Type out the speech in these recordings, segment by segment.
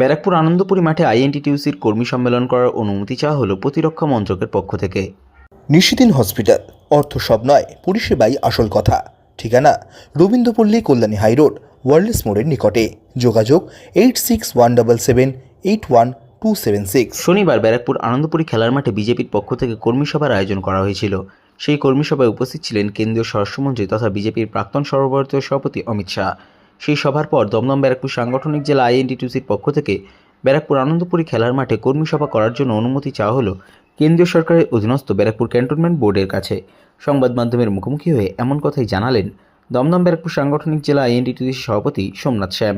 ব্যারাকপুর আনন্দপুরি মাঠে আইএনটিটিউসির কর্মী সম্মেলন করার অনুমতি চাওয়া হলো প্রতিরক্ষা মন্ত্রকের পক্ষ থেকে। নিশিদিন হসপিটাল অর্থ সব নয় পরিষেবাই আসল কথা। ঠিকানা রবীন্দ্রপল্লী কল্যাণী হাইরোড ওয়ার্ল্ডস মোড়ের নিকটে। যোগাযোগ eight six one double seven eight one two seven six. শনিবার ব্যারাকপুর আনন্দপুরি খেলার মাঠে বিজেপির পক্ষ থেকে কর্মী সভার আয়োজন করা হয়েছিল। সেই কর্মী সভায় উপস্থিত ছিলেন কেন্দ্রীয় স্বরাষ্ট্রমন্ত্রী তথা বিজেপির প্রাক্তন সর্বভারতীয় সভাপতি অমিত শাহ। সেই সভার পর দমদম ব্যারাকপুর সাংগঠনিক জেলা আইএনটিটিউসির পক্ষ থেকে ব্যারাকপুর আনন্দপুরি খেলার মাঠে কর্মী সভা করার জন্য অনুমতি চাওয়া হলো কেন্দ্রীয় সরকারের অধীনস্থ ব্যারাকপুর ক্যান্টনমেন্ট বোর্ডের কাছে। সংবাদ মাধ্যমের মুখোমুখি হয়ে এমন কথাই জানালেন দমদম ব্যারাকপুর সাংগঠনিক জেলা আইএনটিটিউসির সভাপতি সোমনাথ শ্যাম।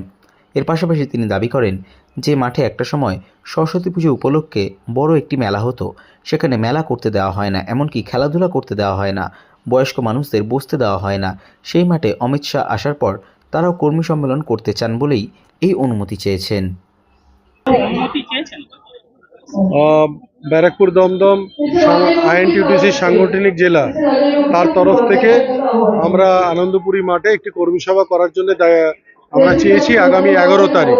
এর পাশাপাশি তিনি দাবি করেন যে মাঠে একটা সময় সরস্বতী পুজো উপলক্ষে বড় একটি মেলা হতো। সেখানে মেলা করতে দেওয়া হয় না, এমনকি খেলাধুলা করতে দেওয়া হয় না। বয়স্ক মানুষদের বসতে দেওয়া হয় না। সেই মাঠে অমিত শাহ আসার পর তারাও কর্মী সম্মেলন করতে চান বলেই এই অনুমতি চেয়েছেন। আহ, ব্যারাকপুর দমদম আইএনটিউটিসি সাংগঠনিক জেলা তার তরফ থেকে আমরা আনন্দপুরী মাঠে একটি কর্মী সভা করার জন্য আমরা চেয়েছি আগামী এগারো তারিখ।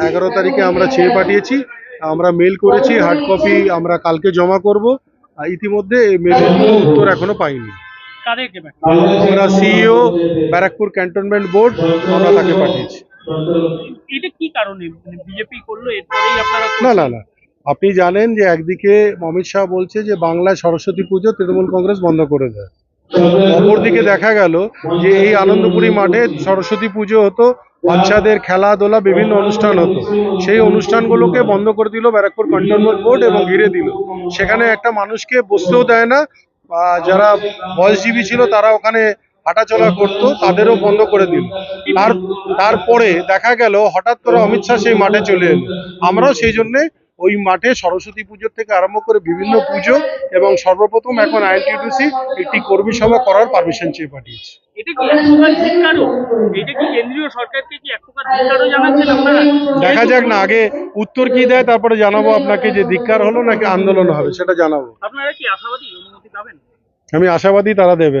এগারো তারিখে আমরা চেয়ে পাঠিয়েছি আমরা মেল করেছি হার্ড কপি আমরা কালকে জমা করব আর ইতিমধ্যে এই মেলের উত্তর এখনও পাইনি। আমরা সিইও ব্যারাকপুর ক্যান্টনমেন্ট বোর্ড আমরা তাকে পাঠিয়েছি। এটা কি কারণে? মানে বিজেপি করল এরপরেই আপনারা না না না। আপনি জানেন যে একদিকে অমিত শাহ বলছে যে বাংলায় সরস্বতী পুজো তৃণমূল কংগ্রেস বন্ধ করে দেয়। অপরদিকে দেখা গেল যে এই আনন্দপুরি মাঠে সরস্বতী পুজো হতো বাচ্চাদের খেলাধুলা বিভিন্ন অনুষ্ঠান হতো। সেই অনুষ্ঠানগুলোকে বন্ধ করে দিল ব্যারাকপুর কন্ট্রোলমেন্ট বোর্ড এবং ঘিরে দিল। সেখানে একটা মানুষকে বসতেও দেয় না যারা বয়সজীবী ছিল, তারা ওখানে হাঁটাচলা করতো, তাদেরও বন্ধ করে দিল। তার, তারপরে দেখা গেল, হঠাৎ করে অমিত শাহ সেই মাঠে চলে এলো। আমরাও সেই জন্যে ওই মাঠে সরস্বতী পুজোর থেকে আরম্ভ করে বিভিন্ন পুজো এবং সর্বপ্রথম এখন আইএনটিটিউসি একটি কর্মী সভা করার পারমিশন চেয়ে পাঠিয়েছি। দেখা যাক না আগে উত্তর কি দেয় তারপরে জানাব আপনাকে যে ধিক্কার হলো নাকি আন্দোলন হবে সেটা জানাব। আপনারা কি আশাবাদী অনুমতি পাবেন? আমি আশাবাদী তারা দেবে